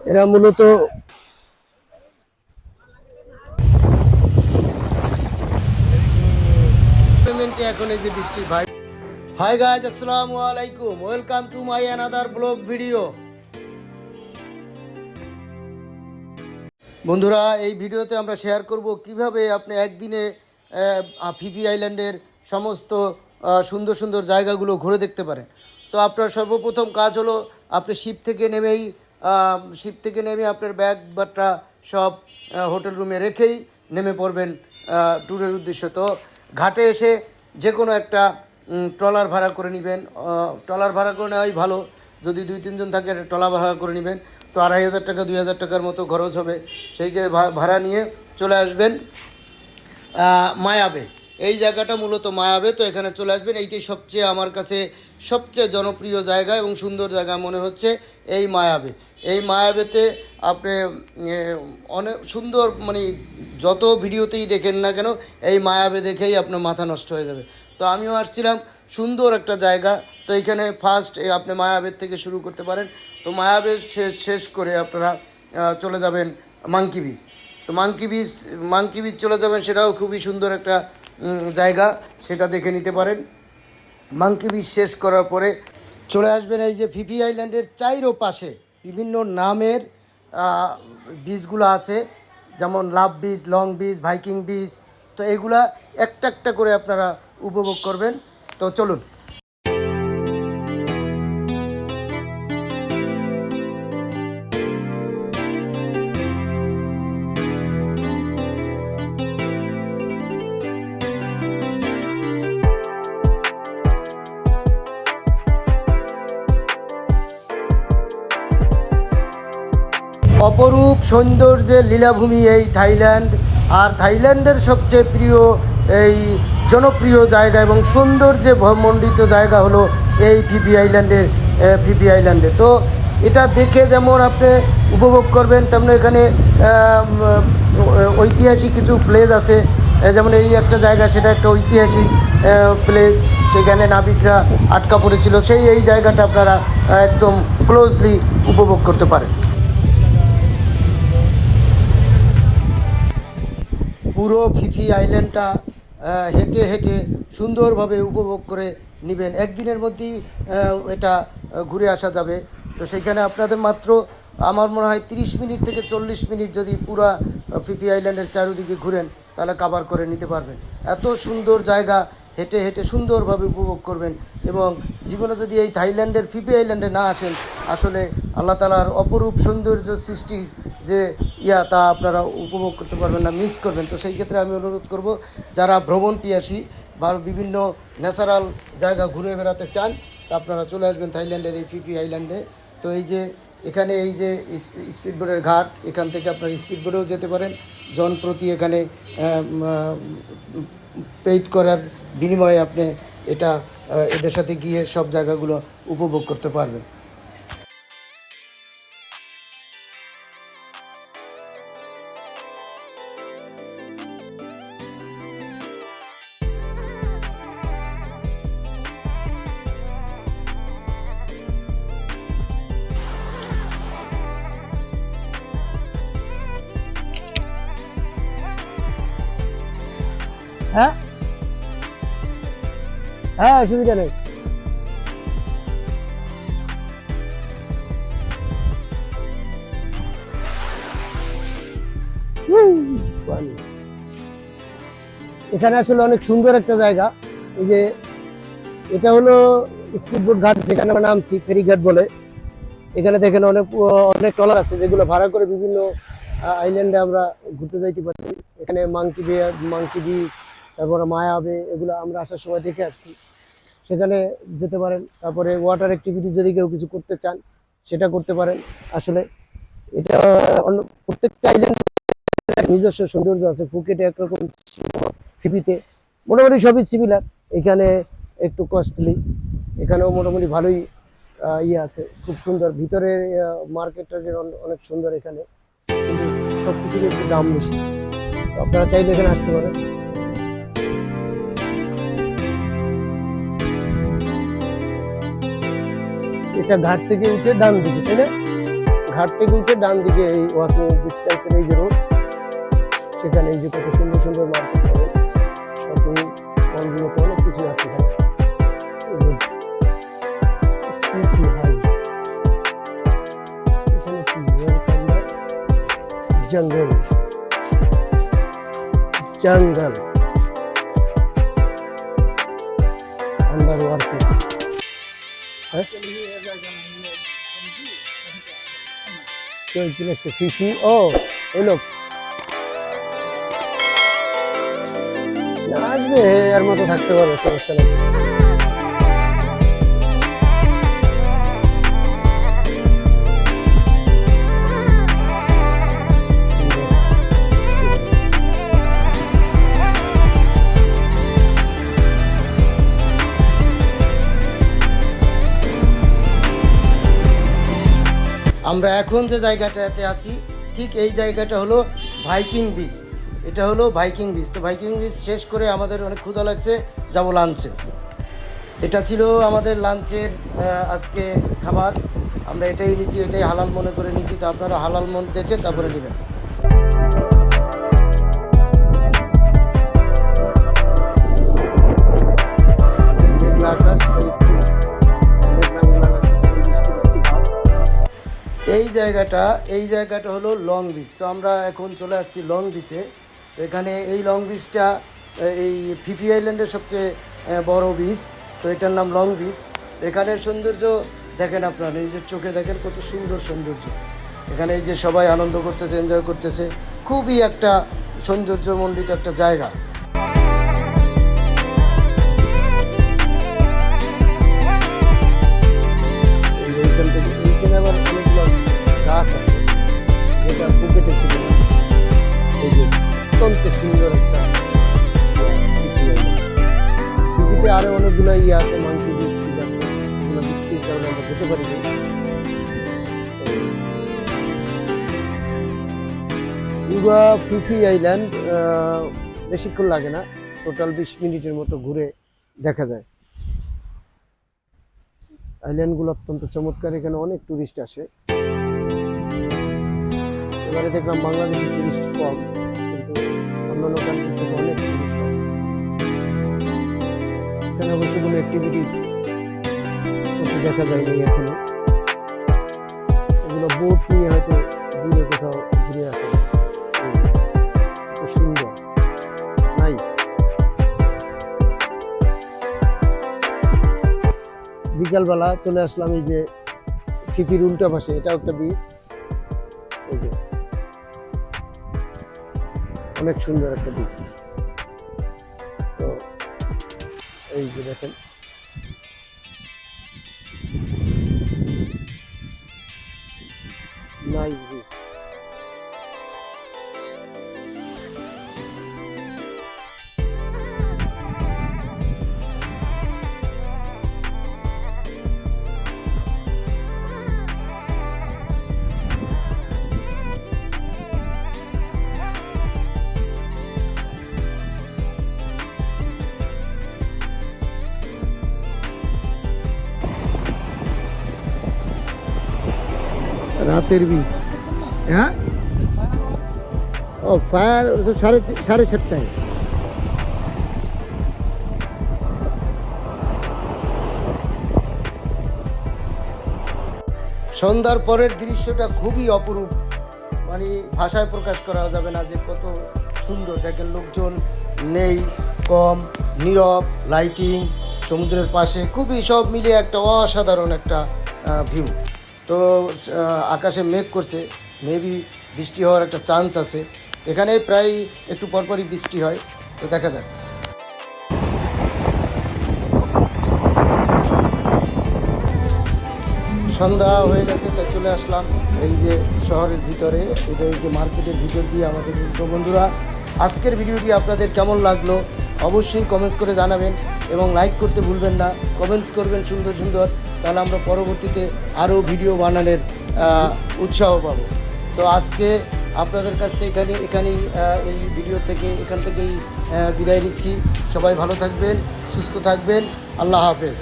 এরা মূলত পেমেন্টে এখন এই যে বৃষ্টি ভাই। হাই গাইজ আসসালামু আলাইকুম। Welcome to my another blog video বন্ধুরা এই ভিডিওতে আমরা শেয়ার করব কীভাবে আপনি একদিনে ফিফি আইল্যান্ডের সমস্ত সুন্দর সুন্দর জায়গাগুলো ঘুরে দেখতে পারেন। তো আপনার সর্বপ্রথম কাজ হলো আপনি শিপ থেকে নেমেই শিপ থেকে নেমে আপনার ব্যাগ বাট্টা সব হোটেল রুমে রেখেই নেমে পড়বেন ট্যুরের উদ্দেশ্য। তো ঘাটে এসে যে কোনো একটা ট্রলার ভাড়া করে নেবেন। ট্রলার ভাড়া করে নেওয়াই ভালো। যদি দুই, তিনজন থাকে, ট্রলার ভাড়া করে নেবেন। তো আড়াই হাজার টাকা, দুই হাজার টাকার মতো খরচ হবে। সেইকে ভাড়া নিয়ে চলে আসবেন মায়াবে। এই জায়গাটা মূলত মায়াবে। তো এখানে চলে আসবেন। এইটাই সবচেয়ে আমার কাছে সবচেয়ে জনপ্রিয় জায়গা এবং সুন্দর জায়গা মনে হচ্ছে এই মায়াবে। এই মায়াবেতে আপনি অনেক সুন্দর মানে যত ভিডিওতেই দেখেন না কেন, এই মায়াবে দেখেই আপনার মাথা নষ্ট হয়ে যাবে। তো আমিও আসছিলাম, সুন্দর একটা জায়গা। তো এইখানে ফার্স্ট আপনি মায়াবের থেকে শুরু করতে পারেন। তো মায়াবে শেষ শেষ করে আপনারা চলে যাবেন মাঙ্কি বিচ তো মাঙ্কি বিচ মাঙ্কি বিচ চলে যাবেন সেটাও খুবই সুন্দর একটা জায়গা। সেটা দেখে নিতে পারেন। মাঙ্কি বিচ শেষ করার পরে চলে আসবেন এই যে ফিফি আইল্যান্ডের চাইরো পাশে। বিভিন্ন নামের বীজগুলো আছে, যেমন লাভ বীজ, লং বীজ, ভাইকিং বীজ, তো এগুলা একটা একটা করে আপনারা উপভোগ করবেন। তো চলুন। অপরূপ সৌন্দর্যের লীলাভূমি এই থাইল্যান্ড। আর থাইল্যান্ডের সবচেয়ে প্রিয় এই জনপ্রিয় জায়গা এবং সৌন্দর্যে মণ্ডিত জায়গা হলো এই ফিফি আইল্যান্ডের ফিফি আইল্যান্ডে। তো এটা দেখে যেমন আপনি উপভোগ করবেন, তেমন এখানে ঐতিহাসিক কিছু প্লেস আছে। যেমন এই একটা জায়গা, সেটা একটা ঐতিহাসিক প্লেস সেখানে নাবিকরা আটকা পড়েছিল। সেই এই জায়গাটা আপনারা একদম ক্লোজলি উপভোগ করতে পারেন। পুরো ফিফি আইল্যান্ডটা হেঁটে হেঁটে সুন্দরভাবে উপভোগ করে নেবেন। একদিনের মধ্যেই এটা ঘুরে আসা যাবে। তো সেখানে আপনাদের মাত্র, আমার মনে হয় তিরিশ মিনিট থেকে চল্লিশ মিনিট যদি পুরা ফিফি আইল্যান্ডের চারিদিকে ঘুরেন, তাহলে কাভার করে নিতে পারবেন। এত সুন্দর জায়গা, হেঁটে হেঁটে সুন্দরভাবে উপভোগ করবেন এবং জীবনে যদি এই থাইল্যান্ডের ফিফি আইল্যান্ডে না আসেন, আসলে আল্লাহ তালার অপরূপ সৌন্দর্য সৃষ্টি যে, ইয়া, তা আপনারা উপভোগ করতে পারবেন না মিস করবেন। তো সেই ক্ষেত্রে আমি অনুরোধ করব, যারা ভ্রমণ পিয়াসী বা বিভিন্ন ন্যাচারাল জায়গা ঘুরে বেড়াতে চান, তা আপনারা চলে আসবেন থাইল্যান্ডের এই ফিফি আইল্যান্ডে তো এই যে, এখানে এই যে স্পিড বোটের ঘাট, এখান থেকে আপনার স্পিড বোটেও যেতে পারেন। জন প্রতি এখানে পেইড করার বিনিময়ে আপনি এটা এদের সাথে গিয়ে সব জায়গাগুলো উপভোগ করতে পারবেন। হ্যাঁ? হ্যাঁ অসুবিধা নেই। এখানে আসলে অনেক সুন্দর একটা জায়গা। এই যে, এটা হলো স্পিডবোট ঘাট, যেখানে আমরা নামছি, ফেরিঘাট বলে। এখানে দেখেন অনেক অনেক ট্রলার আছে, যেগুলো ভাড়া করে বিভিন্ন আইল্যান্ডে আমরা ঘুরতে যাইতে পারি। এখানে মাংকি বিয়ার মাংকি বিচ তারপরে মায়াবে এগুলো আমরা আসার সময় দেখে আসছি। সেখানে যেতে পারেন, তারপরে ওয়াটার অ্যাক্টিভিটি যদি কেউ কিছু করতে চান, সেটা করতে পারেন। আসলে এটা অন্য প্রত্যেকটা আইল্যান্ড নিজস্ব সৌন্দর্য আছে। ফুকেটে একরকম ফিপিতে মোটামুটি সবই সিমিলার এখানে একটু কস্টলি এখানেও মোটামুটি ভালোই ইয়ে আছে। খুব সুন্দর। ভিতরে মার্কেট মার্কেটটা অনেক সুন্দর এখানে। কিন্তু সব কিছুর একটু দাম বেশি। আপনারা চাইলে এখানে আসতে পারেন। এটা ঘাট থেকে উঠে ডান দিকে, তাই না? ঘাট থেকে উঠে ডান দিকে এই ওয়াকিং ডিস্টেন্সের এই যে রোড সেখানে এই যে কত সুন্দর সুন্দর মার্কেট পাবেন শপিং মলগুলোতে অনেক কিছু আছে জঙ্গল জঙ্গল আন্ডার ওয়ার্কিং কি লিখছে ফিফি ও এই লোক। এর মতো থাকতে পারবে সমস্যা নেই। আমরা এখন যে জায়গাটাতে আছি, ঠিক এই জায়গাটা হলো ভাইকিং বিচ। এটা হলো ভাইকিং বিচ। তো ভাইকিং বিচ শেষ করে আমাদের অনেক ক্ষুধা লাগছে, যাব লাঞ্চে এটা ছিল আমাদের লাঞ্চের আজকে খাবার। আমরা এটাই নিচ্ছি এটাই হালাল মনে করে নিচ্ছি তো আপনারা হালাল মন দেখে তারপরে নেবেন। এই জায়গাটা এই জায়গাটা হলো লং বিচ তো আমরা এখন চলে আসছি লং বিচে এখানে এই লং বিচটা এই ফিফি আইল্যান্ডের সবচেয়ে বড় বিচ তো এটার নাম লং বিচ এখানের সৌন্দর্য দেখেন আপনারা নিজের চোখে দেখেন কত সুন্দর সৌন্দর্য। এখানে এই যে সবাই আনন্দ করতেছে এনজয় করতেছে। খুবই একটা সৌন্দর্যমণ্ডিত একটা জায়গা। আমরা যেতে ইউগা ফিফি আইল্যান্ড বেশিক্ষণ লাগে না, টোটাল বিশ মিনিটের মতো ঘুরে দেখা যায়। আইল্যান্ডগুলো অত্যন্ত চমৎকার, এখানে অনেক টুরিস্ট আসে। এবারে দেখলাম বাংলাদেশের টুরিস্ট কম, কিন্তু অন্যান্য কান্ট্রি থেকে অনেক টুরিস্ট আসছে। এখানে অবশ্য কোনো অ্যাক্টিভিটিস দেখা যায়নি এখনও। এগুলো বোট নিয়ে হয়তো দূরে কোথাও ঘুরে আসে সুন্দর। নাইস বিকালবেলা চলে আসলাম এই যে ফিপির উল্টা পাশে, এটাও একটা বীজ এই যে। অনেক সুন্দর একটা বীজ তো এই যে দেখেন। নাইস বীজ বীজ হ্যাঁ? ও, ফায়ার সাড়ে সাড়ে সাতটায়। সন্ধ্যার পরের দৃশ্যটা খুবই অপরূপ। মানে ভাষায় প্রকাশ করা যাবে না যে কত সুন্দর। দেখেন লোকজন নেই, কম, নীরব লাইটিং সমুদ্রের পাশে, খুবই সব মিলিয়ে একটা অসাধারণ একটা ভিউ তো আকাশে মেঘ করছে মেবি বৃষ্টি হওয়ার একটা চান্স আছে। এখানে প্রায় একটু পরপরই বৃষ্টি হয়, তো দেখা যাক। সন্ধ্যা হয়ে গেছে, তাই চলে আসলাম। এই যে শহরের ভিতরে, এটা এই যে মার্কেটের ভিতর দিয়ে আমাদের বন্ধুরা, আজকের ভিডিওটি আপনাদের কেমন লাগল? অবশ্যই কমেন্টস করে জানাবেন এবং লাইক করতে ভুলবেন না। কমেন্টস করবেন সুন্দর সুন্দর, তাহলে আমরা পরবর্তীতে আরও ভিডিও বানানোর উৎসাহ পাবো। তো আজকে আপনাদের কাছ থেকে এখানে, এখানেই এই ভিডিও থেকে, এখান থেকেই বিদায় নিচ্ছি। সবাই ভালো থাকবেন, সুস্থ থাকবেন। আল্লাহ হাফেজ।